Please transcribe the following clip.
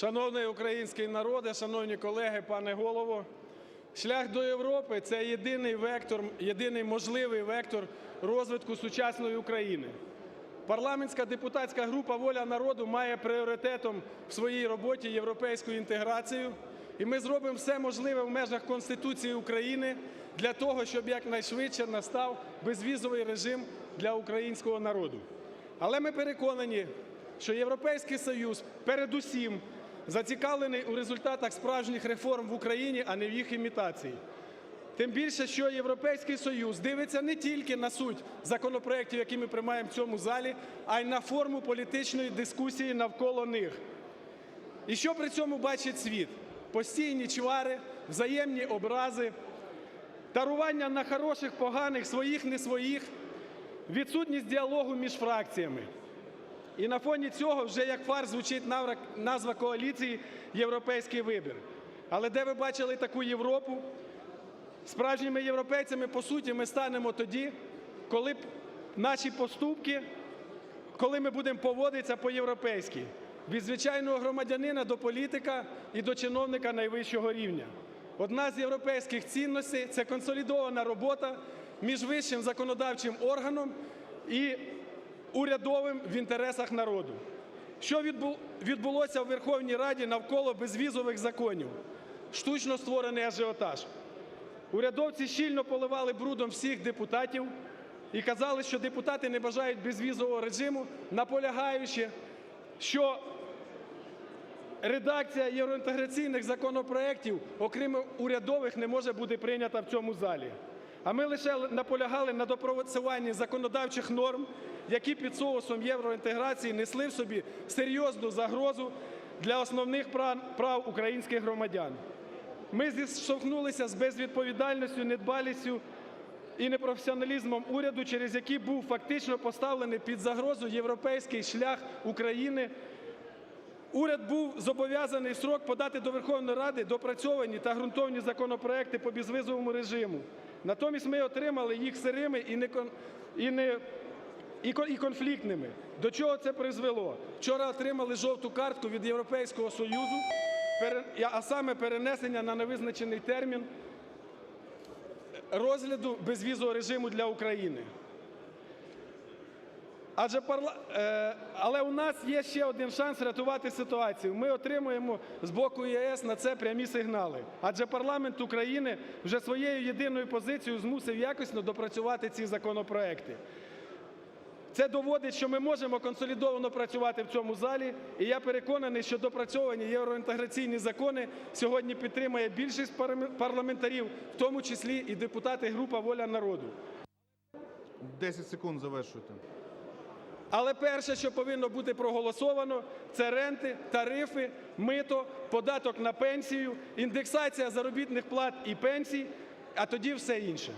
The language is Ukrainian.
Шановний український народе, шановні колеги, пане голово, шлях до Європи це єдиний вектор, єдиний можливий вектор розвитку сучасної України. Парламентська депутатська група Воля народу має пріоритетом в своїй роботі європейську інтеграцію, і ми зробимо все можливе в межах Конституції України для того, щоб якнайшвидше настав безвізовий режим для українського народу. Але ми переконані, що Європейський Союз передусім зацікавлений у результатах справжніх реформ в Україні, а не в їх імітації. Тим більше, що Європейський Союз дивиться не тільки на суть законопроєктів, які ми приймаємо в цьому залі, а й на форму політичної дискусії навколо них. І що при цьому бачить світ? Постійні чвари, взаємні образи, тарування на хороших, поганих, своїх, не своїх, відсутність діалогу між фракціями. І на фоні цього вже як фар звучить назва коаліції Європейський вибір. Але де ви бачили таку Європу? Справжніми європейцями, по суті, ми станемо тоді, коли б наші поступки, коли ми будемо поводитися по-європейськи. Від звичайного громадянина до політика і до чиновника найвищого рівня. Одна з європейських цінностей це консолідована робота між вищим законодавчим органом і урядовим в інтересах народу. Що відбу- відбулося в Верховній Раді навколо безвізових законів? Штучно створений ажіотаж. Урядовці щільно поливали брудом всіх депутатів і казали, що депутати не бажають безвізового режиму, наполягаючи, що редакція євроінтеграційних законопроєктів, окрім урядових, не може бути прийнята в цьому залі. А ми лише наполягали на допрацюванні законодавчих норм, які під соусом євроінтеграції несли в собі серйозну загрозу для основних прав українських громадян. Ми зіштовхнулися з безвідповідальністю, недбалістю і непрофесіоналізмом уряду, через який був фактично поставлений під загрозу європейський шлях України. Уряд був зобов'язаний в срок подати до Верховної Ради допрацьовані та ґрунтовні законопроекти по безвизовому режиму. Натомість ми отримали їх сирими і не, і не і конфліктними. До чого це призвело? Вчора отримали жовту картку від Європейського Союзу, а саме перенесення на невизначений термін розгляду безвізового режиму для України. Адже парла... е, але у нас є ще один шанс рятувати ситуацію. Ми отримуємо з боку ЄС на це прямі сигнали. Адже парламент України вже своєю єдиною позицією змусив якісно допрацювати ці законопроекти. Це доводить, що ми можемо консолідовано працювати в цьому залі, і я переконаний, що допрацьовані євроінтеграційні закони сьогодні підтримає більшість парламентарів, в тому числі і депутати група Воля народу. 10 секунд завершуйте. Але перше, що повинно бути проголосовано, це ренти, тарифи, мито, податок на пенсію, індексація заробітних плат і пенсій, а тоді все інше.